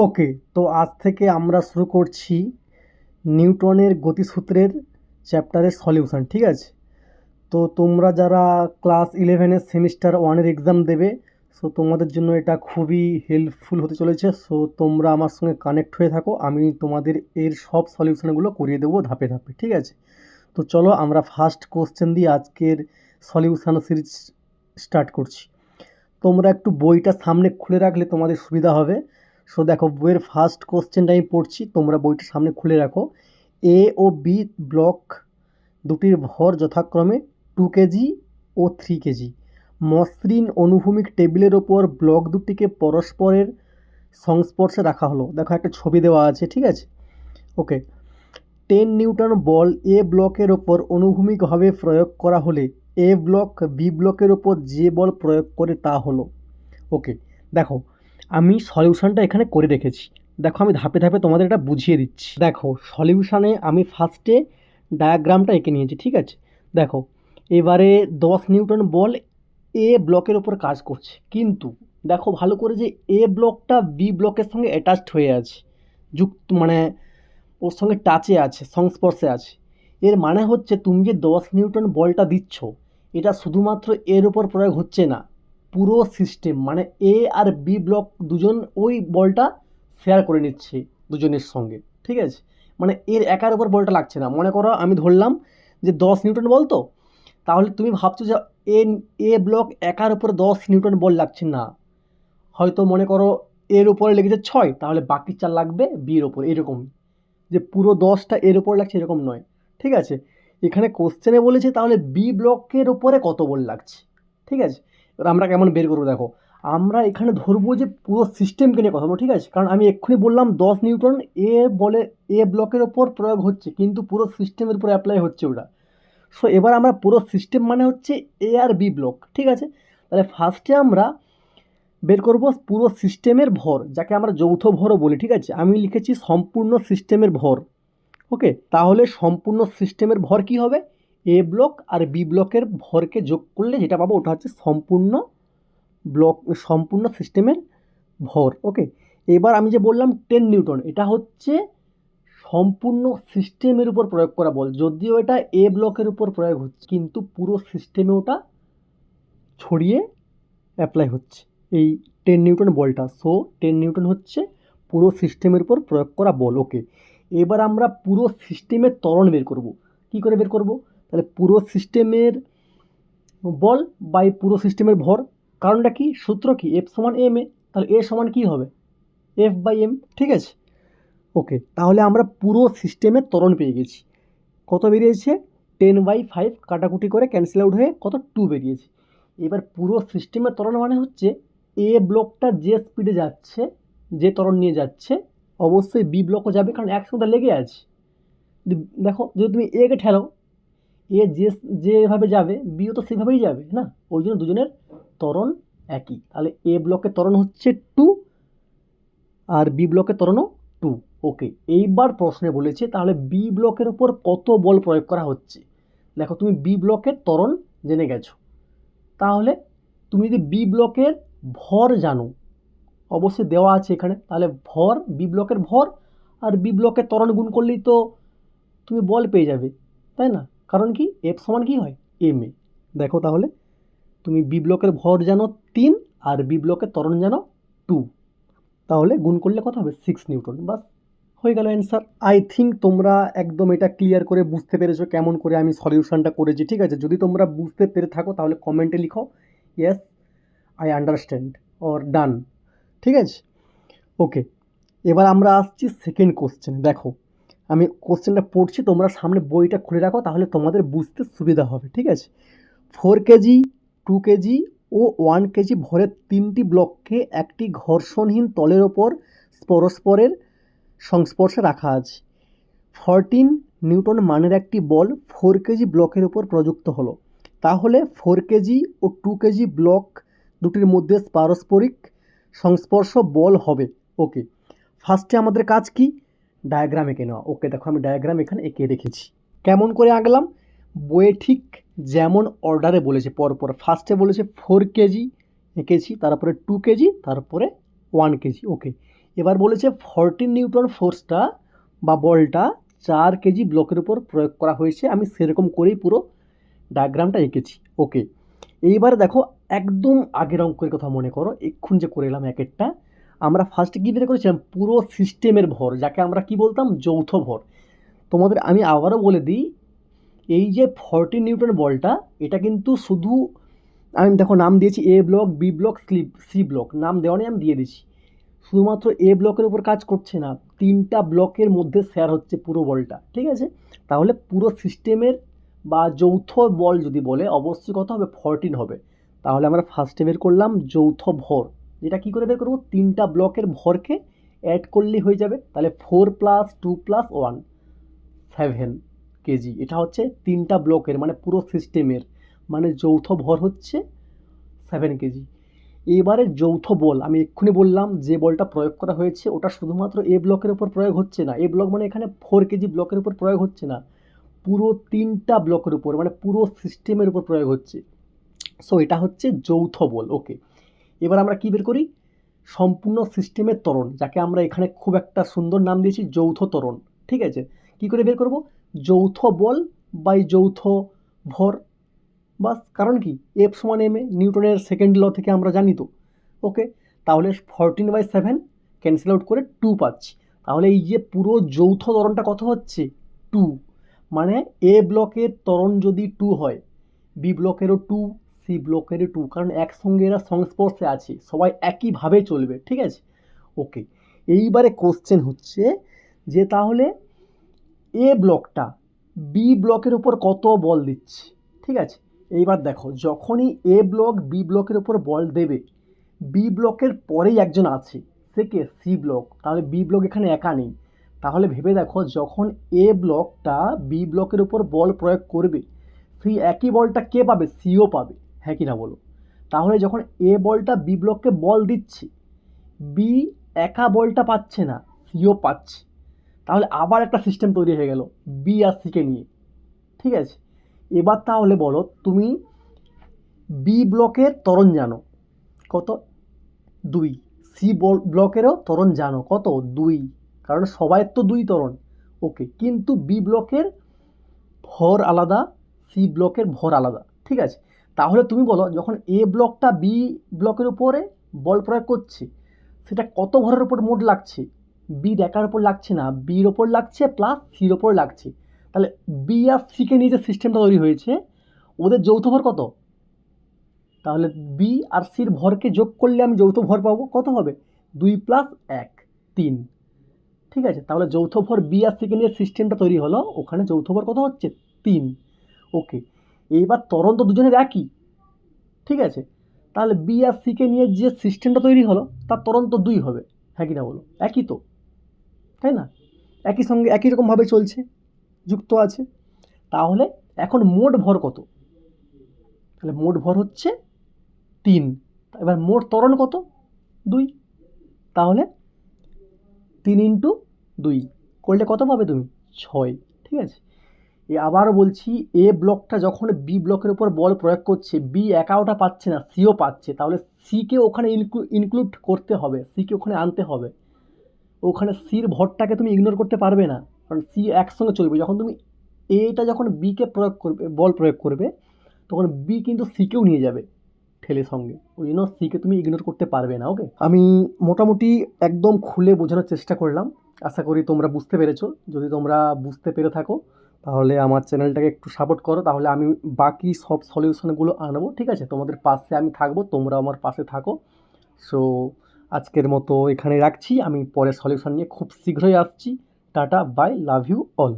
ওকে, তো আজ থেকে আমরা শুরু করছি নিউটনের গতিসূত্রের চ্যাপ্টারের সলিউশন, ঠিক আছে? তো তোমরা যারা ক্লাস ইলেভেনের সেমিস্টার ওয়ানের এক্সাম দেবে সো তোমাদের জন্য এটা খুবই হেল্পফুল হতে চলেছে সো তোমরা আমার সঙ্গে কানেক্ট হয়ে থাকো, আমি তোমাদের এর সব সলিউশনগুলো করিয়ে দেবো ধাপে ধাপে, ঠিক আছে? তো চলো আমরা ফার্স্ট কোশ্চেন দিয়ে আজকের সলিউশন সিরিজ স্টার্ট করছি। তোমরা একটু বইটা সামনে খুলে রাখলে তোমাদের সুবিধা হবে। সো দেখো, বইয়ের ফার্স্ট কোশ্চেনটা আমি পড়ছি। তোমরা বইটা সামনে খুলে রাখো। এ ও বি ব্লক দুটির ভর যথাক্রমে টু কেজি ও থ্রি কেজি। মসৃণ অনুভূমিক টেবিলের ওপর ব্লক দুটিকে পরস্পরের সংস্পর্শে রাখা হলো। দেখো, একটা ছবি দেওয়া আছে, ঠিক আছে? ওকে টেন নিউটন বল এ ব্লকের ওপর অনুভূমিকভাবে প্রয়োগ করা হলে এ ব্লক বি ব্লকের ওপর যে বল প্রয়োগ করে তা হলো। ওকে দেখো আমি সলিউশনটা এখানে করে রেখেছি দেখো, আমি ধাপে ধাপে তোমাদের এটা বুঝিয়ে দিচ্ছি। দেখো সলিউশনে আমি ফার্স্টে ডায়াগ্রামটা এঁকে নিয়েছি, ঠিক আছে? দেখো, এবারে দশ নিউটন বল এ ব্লকের ওপর কাজ করছে। কিন্তু দেখো, ভালো করে যে এ ব্লকটা বি ব্লকের সঙ্গে অ্যাটাচড হয়ে আছে, যুক্ত মানে ওর সঙ্গে টাচে আছে, সংস্পর্শে আছে। এর মানে হচ্ছে, তুমি যে দশ নিউটন বলটা দিচ্ছ, এটা শুধুমাত্র এর ওপর প্রয়োগ হচ্ছে না। পুরো সিস্টেম মানে এ আর বি ব্লক দুজন ওই বলটা শেয়ার করে নিচ্ছে দুজনের সঙ্গে, ঠিক আছে? মানে এর একার উপর বলটা লাগছে না। মনে করো আমি ধরলাম যে দশ নিউটন বল তো, তাহলে তুমি ভাবছ যে এ এ ব্লক একার উপর দশ নিউটন বল লাগছে না। হয়তো মনে করো এর উপরে লেগেছে ছয়, তাহলে বাকি চার লাগবে বির ওপর এরকম। যে পুরো দশটা এর ওপর লাগছে এরকম নয়, ঠিক আছে? এখানে কোশ্চেনে বলেছে তাহলে বি ব্লকের ওপরে কত বল লাগছে, ঠিক আছে? এবার আমরা কেমন বের করব দেখো। আমরা এখানে ধরবো যে পুরো সিস্টেমকে নিয়ে কথা বলব, ঠিক আছে? কারণ আমি এক্ষুনি বললাম দশ নিউটন এ বলে এ ব্লকের ওপর প্রয়োগ হচ্ছে, কিন্তু পুরো সিস্টেমের উপর অ্যাপ্লাই হচ্ছে ওটা। সো এবার আমরা পুরো সিস্টেম মানে হচ্ছে এ আর বি ব্লক ঠিক আছে? তাহলে ফার্স্টে আমরা বের করব পুরো সিস্টেমের ভর, যাকে আমরা যৌথ ভরও বলি, ঠিক আছে? আমি লিখেছি সম্পূর্ণ সিস্টেমের ভর ওকে তাহলে সম্পূর্ণ সিস্টেমের ভর কি হবে? এ ব্লক আর বি ব্লকের ভরকে যোগ করলে যেটা পাবো ওটা হচ্ছে সম্পূর্ণ ব্লক, সম্পূর্ণ সিস্টেমের ভর, ওকে? এবার আমি যে বললাম টেন নিউটন, এটা হচ্ছে সম্পূর্ণ সিস্টেমের উপর প্রয়োগ করা বল। যদিও এটা এ ব্লকের উপর প্রয়োগ হচ্ছে, কিন্তু পুরো সিস্টেমে ওটা ছড়িয়ে অ্যাপ্লাই হচ্ছে, এই টেন নিউটন বলটা। সো টেন নিউটন হচ্ছে পুরো সিস্টেমের উপর প্রয়োগ করা বল, ওকে? এবার আমরা পুরো সিস্টেমের ত্বরণ বের করব। কি করে বের করব? তাহলে পুরো সিস্টেমের বল বাই পুরো সিস্টেমের ভর। কারণটা কি? সূত্র কি? এফ সমান এম এ তাহলে এ সমান কি হবে? এফ বাই এম ঠিক আছে? ওকে তাহলে আমরা পুরো সিস্টেমের ত্বরণ পেয়ে গেছি। কত বেরিয়েছে? টেন বাই ফাইভ কাটাকুটি করে ক্যান্সেল আউট হয়ে কত? টু বেরিয়েছে। এবার পুরো সিস্টেমের ত্বরণ মানে হচ্ছে এ ব্লকটা যে স্পিডে যাচ্ছে, যে ত্বরণ নিয়ে যাচ্ছে, অবশ্যই বি ব্লকও যাবে। কারণ একসঙ্গে লেগে আছে। দেখো, যদি তুমি একে ঠেলো এ যে যেভাবে যাবে, বিও তো সেভাবেই যাবে, না? ওই জন্য দুজনের ত্বরণ একই। তাহলে এ ব্লকের ত্বরণ হচ্ছে টু আর বি ব্লকের ত্বরণও টু। ওকে, এইবার প্রশ্নে বলেছে, তাহলে বি ব্লকের উপর কত বল প্রয়োগ করা হচ্ছে? দেখো, তুমি বি ব্লকের ত্বরণ জেনে গেছো। তাহলে তুমি যদি বি ব্লকের ভর জানো, অবশ্যই দেওয়া আছে এখানে, তাহলে ভর, বি ব্লকের ভর আর বি ব্লকের ত্বরণ গুণ করলেই তো তুমি বল পেয়ে যাবে, তাই না? কারণ কি? এফ সমান কি হয়? এম এ দেখো তাহলে, তুমি বি ব্লকের ভর জানো তিন আর বি ব্লকের ত্বরণ জানো টু তাহলে গুণ করলে কত হবে? Six Newton. বাস, হয়ে গেল অ্যান্সার আই থিঙ্ক তোমরা একদম এটা ক্লিয়ার করে বুঝতে পেরেছ কেমন করে আমি সলিউশনটা করেছি, ঠিক আছে? যদি তোমরা বুঝতে পেরে থাকো তাহলে কমেন্টে লিখো yes I understand or done ঠিক আছে? ওকে এবার আমরা আসছি সেকেন্ড কোশ্চেন দেখো আমি কোশ্চেনটা পড়ছি, তোমরা সামনে বইটা খুলে রাখো, তাহলে তোমাদের বুঝতে সুবিধা হবে, ঠিক আছে? ফোর কেজি টু কেজি ও ওয়ান কেজি ভরের তিনটি ব্লককে একটি ঘর্ষণহীন তলের ওপর পরস্পরের সংস্পর্শে রাখা আছে। ফরটিন নিউটন মানের একটি বল ফোর কেজি ব্লকের উপর প্রযুক্ত হলো। তাহলে ফোর কেজি ও টু কেজি ব্লক দুটির মধ্যে পারস্পরিক সংস্পর্শ বল হবে। ওকে ফার্স্টে আমাদের কাজ কি? ডায়াগ্রাম এঁকে নেওয়া ওকে, দেখো আমি ডায়াগ্রাম এখানে এঁকে রেখেছি। কেমন করে আঁকলাম? বইয়ে ঠিক যেমন অর্ডারে বলেছে, পরপর। ফার্স্টে বলেছে ফোর কেজি এঁকেছি, তারপরে টু কেজি, তারপরে ওয়ান কেজি। ওকে, এবার বলেছে ফরটিন নিউটন ফোর্সটা বা বলটা চার কেজি ব্লকের উপর প্রয়োগ করা হয়েছে। আমি সেরকম করেই পুরো ডায়াগ্রামটা এঁকেছি। ওকে, এইবার দেখো একদম আগের অঙ্কের কথা মনে করো। এক্ষুন যে করে এলাম এক একটা আমরা ফার্স্ট কী করেছিলাম? পুরো সিস্টেমের ভর, যাকে আমরা কি বলতাম? যৌথ ভর। তোমাদের আমি আবারও বলে দিই, এই যে ফর্টি নিউটন বলটা, এটা কিন্তু শুধু, আমি দেখো নাম দিয়েছি A block B block slip C block নাম দেওয়া আমি দিয়ে দিয়েছি। শুধুমাত্র এ ব্লকের উপর কাজ করছে না, তিনটা ব্লকের মধ্যে শেয়ার হচ্ছে পুরো বলটা, ঠিক আছে? তাহলে পুরো সিস্টেমের বা যৌথ বল যদি বলে, অবশ্যই কত হবে? ফরটিন হবে। তাহলে আমরা ফার্স্টে বের করলাম যৌথ ভর। যেটা কী করে বের করব? তিনটা ব্লকের ভরকে অ্যাড করলেই হয়ে যাবে। তাহলে four plus two plus one seven KG. এটা হচ্ছে তিনটা ব্লকের মানে পুরো সিস্টেমের মানে যৌথ ভর হচ্ছে সেভেন কেজি। এবারে যৌথ বল, আমি এক্ষুনি বললাম যে বলটা প্রয়োগ করা হয়েছে, ওটা শুধুমাত্র এ ব্লকের উপর প্রয়োগ হচ্ছে না। এ ব্লক মানে এখানে ফোর কেজি ব্লকের উপর প্রয়োগ হচ্ছে না। পুরো তিনটা ব্লকের উপর মানে পুরো সিস্টেমের উপর প্রয়োগ হচ্ছে। সো এটা হচ্ছে যৌথ বল ওকে এবার আমরা কী বের করি? সম্পূর্ণ সিস্টেমের তরণ যাকে আমরা এখানে খুব একটা সুন্দর নাম দিয়েছি, যৌথ তরণ ঠিক আছে? কী করে বের করব? যৌথ বল বাই যৌথ ভর। বাস, কারণ কি? এফ সমান এম এ নিউটনের সেকেন্ড ল থেকে আমরা জানি তো। ওকে তাহলে fourteen by seven cancel out করে টু পাচ্ছি। তাহলে এই যে পুরো যৌথ ত্বরণটা কত হচ্ছে? টু মানে এ ব্লকের তরণ যদি টু হয় বি ব্লকেরও টু সি ব্লকেরও টু, কারণ একসঙ্গে এরা সংস্পর্শে আছে, সবাই একইভাবে চলবে, ঠিক আছে? ওকে এইবারে কোশ্চেন হচ্ছে যে তাহলে এ ব্লকটা বি ব্লকের উপর কত বল দিচ্ছে, ঠিক আছে? এইবার দেখো, যখনই এ ব্লক বি ব্লকের উপর বল দেবে বি ব্লকের পরেই একজন আছে, সে কে? সি ব্লক তাহলে বি ব্লক এখানে একা নেই। তাহলে ভেবে দেখো, যখন এ ব্লকটা বি ব্লকের উপর বল প্রয়োগ করবে, সেই একই বলটা কে পাবে? সিও পাবে। হ্যাঁ কি না বলো তাহলে যখন এ বলটা বি ব্লককে বল দিচ্ছে, বি একা বলটা পাচ্ছে না, সিও পাচ্ছে। তাহলে আবার একটা সিস্টেম তৈরি হয়ে গেল, বি আর সিকে নিয়ে। ঠিক আছে? এবার তাহলে বলো, তুমি বি ব্লকের তরণ জানো। কত? দুই। সি ব্লকেরও তরণ জানো। কত? দুই। কারণ সবাইয়ের তো দুই তরণ ওকে, কিন্তু বি ব্লকের ভর আলাদা, সি ব্লকের ভর আলাদা। ঠিক আছে? তাহলে তুমি বলো, যখন এ ব্লকটা বি ব্লকের উপরে বল প্রয়োগ করছে, সেটা কত ভরের উপর মোট লাগছে? বি একার ওপর লাগছে না বির ওপর লাগছে প্লাস সির ওপর লাগছে। তাহলে বি আর সিকে নিয়ে যে সিস্টেমটা তৈরি হয়েছে, ওদের যৌথ ভর কত? তাহলে বি আর সির ভরকে যোগ করলে আমি যৌথ ভর পাবো, কত হবে? দুই প্লাস এক, তিন। ঠিক আছে, তাহলে যৌথ ভর বি আর সিকে নিয়ে সিস্টেমটা তৈরি হলো, ওখানে যৌথ ভর কত হচ্ছে? তিন। ওকে এইবার তরণ তো দুজনের একই। ঠিক আছে? তাহলে বি আর সিকে নিয়ে যে সিস্টেমটা তৈরি হলো, তার তরণ তো দুই হবে। হ্যাঁ কি না বলো? একই তো। তাই না? একই সঙ্গে একই রকমভাবে চলছে, যুক্ত আছে। তাহলে এখন মোট ভর কত? তাহলে মোট ভর হচ্ছে তিন। এবার মোট ত্বরণ কত? দুই। তাহলে তিন ইন্টু দুই। করলে কত পাবে তুমি? ছয়। ঠিক আছে? এ আবারও বলছি, এ ব্লকটা যখন বি ব্লকের উপর বল প্রয়োগ করছে, বি একাওটা পাচ্ছে না, সিও পাচ্ছে, তাহলে সিকে ওখানে ইনক্লুড করতে হবে, সিকে ওখানে আনতে হবে। ওখানে সির ভরটাকে তুমি ইগনোর করতে পারবে না, কারণ সি একসঙ্গে চলবে। যখন তুমি এটা যখন বিকে প্রয়োগ করবে, বল প্রয়োগ করবে, তখন বি কিন্তু সিকেও নিয়ে যাবে ঠেলে সঙ্গে। ওই জন্য সিকে তুমি ইগনোর করতে পারবে না ওকে আমি মোটামুটি একদম খুলে বোঝানোর চেষ্টা করলাম। আশা করি তোমরা বুঝতে পেরেছ। যদি তোমরা বুঝতে পেরে থাকো তাহলে আমার চ্যানেলটাকে একটু সাপোর্ট করো, তাহলে আমি বাকি সব সলিউশনগুলো আনব, ঠিক আছে? তোমাদের পাশে আমি থাকব তোমরা আমার পাশে থাকো। সো আজকের মতো এখানে রাখছি, আমি পরে সলিউশন নিয়ে খুব শীঘ্রই আসছি। Tata bye love you all